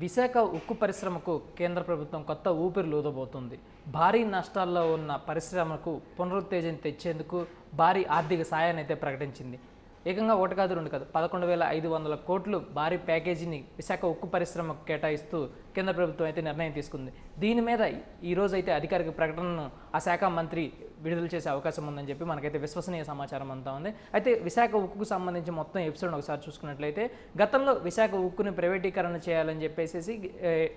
విశాఖ ఉక్కు పరిశ్రమకు కేంద్ర ప్రభుత్వం కొత్త ఊపిరి లూదబోతుంది. భారీ నష్టాల్లో ఉన్న పరిశ్రమకు పునరుత్తేజం తెచ్చేందుకు భారీ ఆర్థిక సాయాన్ని అయితే ప్రకటించింది. ఏకంగా ఒకటి కాదు రెండు కాదు పదకొండు వేల ఐదు వందల కోట్లు భారీ ప్యాకేజీని విశాఖ ఉక్కు పరిశ్రమకు కేటాయిస్తూ కేంద్ర ప్రభుత్వం అయితే నిర్ణయం తీసుకుంది. దీని మీద ఈ అయితే అధికారిక ప్రకటనను ఆ శాఖ మంత్రి విడుదల చేసే అవకాశం ఉందని చెప్పి మనకైతే విశ్వసనీయ సమాచారం అంతా ఉంది. అయితే విశాఖ ఉక్కుకు సంబంధించి మొత్తం ఎపిసోడ్ ఒకసారి చూసుకున్నట్లయితే గతంలో విశాఖ ఉక్కుని ప్రైవేటీకరణ చేయాలని చెప్పేసి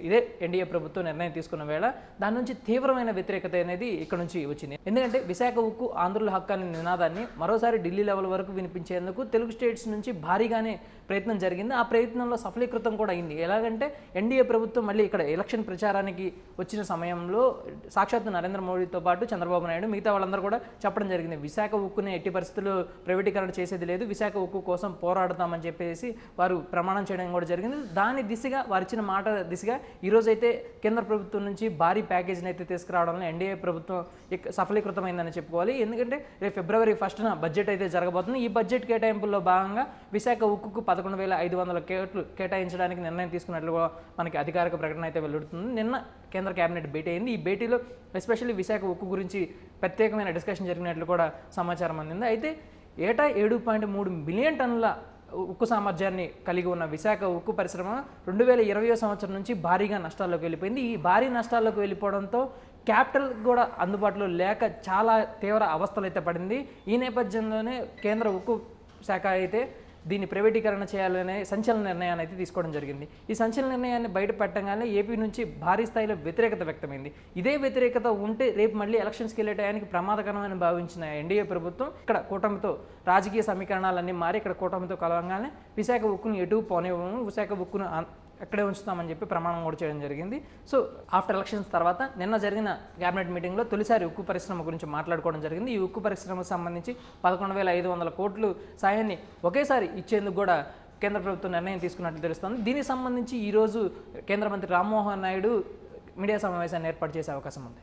ఇదే ఎన్డీఏ ప్రభుత్వం నిర్ణయం తీసుకున్న వేళ దాని నుంచి తీవ్రమైన వ్యతిరేకత అనేది ఇక్కడ నుంచి వచ్చింది. ఎందుకంటే విశాఖ ఉక్కు ఆంధ్రుల హక్కు అనే నినాదాన్ని మరోసారి ఢిల్లీ లెవెల్ వరకు వినిపించేందుకు తెలుగు స్టేట్స్ నుంచి భారీగానే ప్రయత్నం జరిగింది. ఆ ప్రయత్నంలో సఫలీకృతం కూడా అయింది. ఎలాగంటే ఎన్డీఏ ప్రభుత్వం మళ్ళీ ఇక్కడ ఎలక్షన్ ప్రచారానికి వచ్చిన సమయంలో సాక్షాత్తు నరేంద్ర మోడీతో పాటు చంద్రబాబు నాయుడు మిగతా వాళ్ళందరూ కూడా చెప్పడం జరిగింది. విశాఖ ఉక్కుని ఎట్టి పరిస్థితుల్లో ప్రైవేటీకరణ చేసేది లేదు. విశాఖ ఉక్కు కోసం పోరాడతామని చెప్పేసి వారు ప్రమాణం చేయడం కూడా జరిగింది. దాని దిశగా వారు ఇచ్చిన మాట దిశగా ఈరోజైతే కేంద్ర ప్రభుత్వం నుంచి భారీ ప్యాకేజీని అయితే తీసుకురావడంలో ఎన్డీఏ ప్రభుత్వం సఫలీకృతమైందని చెప్పుకోవాలి. ఎందుకంటే రేపు ఫిబ్రవరి ఫస్ట్న బడ్జెట్ అయితే జరగబోతుంది. ఈ బడ్జెట్ కేటాయింపుల్లో భాగంగా విశాఖ ఉక్కుకు పదకొండు వేల ఐదు వందల కోట్లు కేటాయించడానికి నిర్ణయం తీసుకున్నట్లు మనకి అధికారిక ప్రకటన అయితే వెలువడుతుంది నిన్న కేంద్ర కేబినెట్ భేటీ అయింది. ఈ భేటీలో ఎస్పెషల్లీ విశాఖ ఉక్కు గురించి ప్రత్యేకమైన డిస్కషన్ జరిగినట్లు కూడా సమాచారం అందింది. అయితే ఏటా ఏడు పాయింట్ మూడు మిలియన్ టన్నుల ఉక్కు సామర్థ్యాన్ని కలిగి ఉన్న విశాఖ ఉక్కు పరిశ్రమ రెండు వేల ఇరవయో సంవత్సరం నుంచి భారీగా నష్టాల్లోకి వెళ్ళిపోయింది. ఈ భారీ నష్టాల్లోకి వెళ్ళిపోవడంతో క్యాపిటల్ కూడా అందుబాటులో లేక చాలా తీవ్ర అవస్థలు అయితే పడింది. ఈ నేపథ్యంలోనే కేంద్ర ఉక్కు శాఖ అయితే దీన్ని ప్రైవేటీకరణ చేయాలనే సంచలన నిర్ణయాన్ని అయితే తీసుకోవడం జరిగింది. ఈ సంచలన నిర్ణయాన్ని బయట పెట్టగానే ఏపీ నుంచి భారీ స్థాయిలో వ్యతిరేకత వ్యక్తమైంది. ఇదే వ్యతిరేకత ఉంటే రేపు మళ్ళీ ఎలక్షన్స్కి వెళ్ళే టయానికి ప్రమాదకరమని భావించిన ఎన్డీఏ ప్రభుత్వం ఇక్కడ కూటమితో రాజకీయ సమీకరణాలన్నీ మారి ఇక్కడ కూటమితో కలవంగానే విశాఖ ఉక్కును ఎటు పోనివ్వము విశాఖ ఉక్కును అక్కడే ఉంచుతామని చెప్పి ప్రమాణం కూడా చేయడం జరిగింది. సో ఆఫ్టర్ ఎలక్షన్స్ తర్వాత నిన్న జరిగిన క్యాబినెట్ మీటింగ్లో తొలిసారి ఉక్కు పరిశ్రమ గురించి మాట్లాడుకోవడం జరిగింది. ఈ ఉక్కు పరిశ్రమకు సంబంధించి పదకొండు వేల ఐదు వందల కోట్లు సాయాన్ని ఒకేసారి ఇచ్చేందుకు కూడా కేంద్ర ప్రభుత్వం నిర్ణయం తీసుకున్నట్లు తెలుస్తోంది. దీనికి సంబంధించి ఈరోజు కేంద్ర మంత్రి రామ్మోహన్ నాయుడు మీడియా సమావేశాన్ని ఏర్పాటు చేసే అవకాశం ఉంది.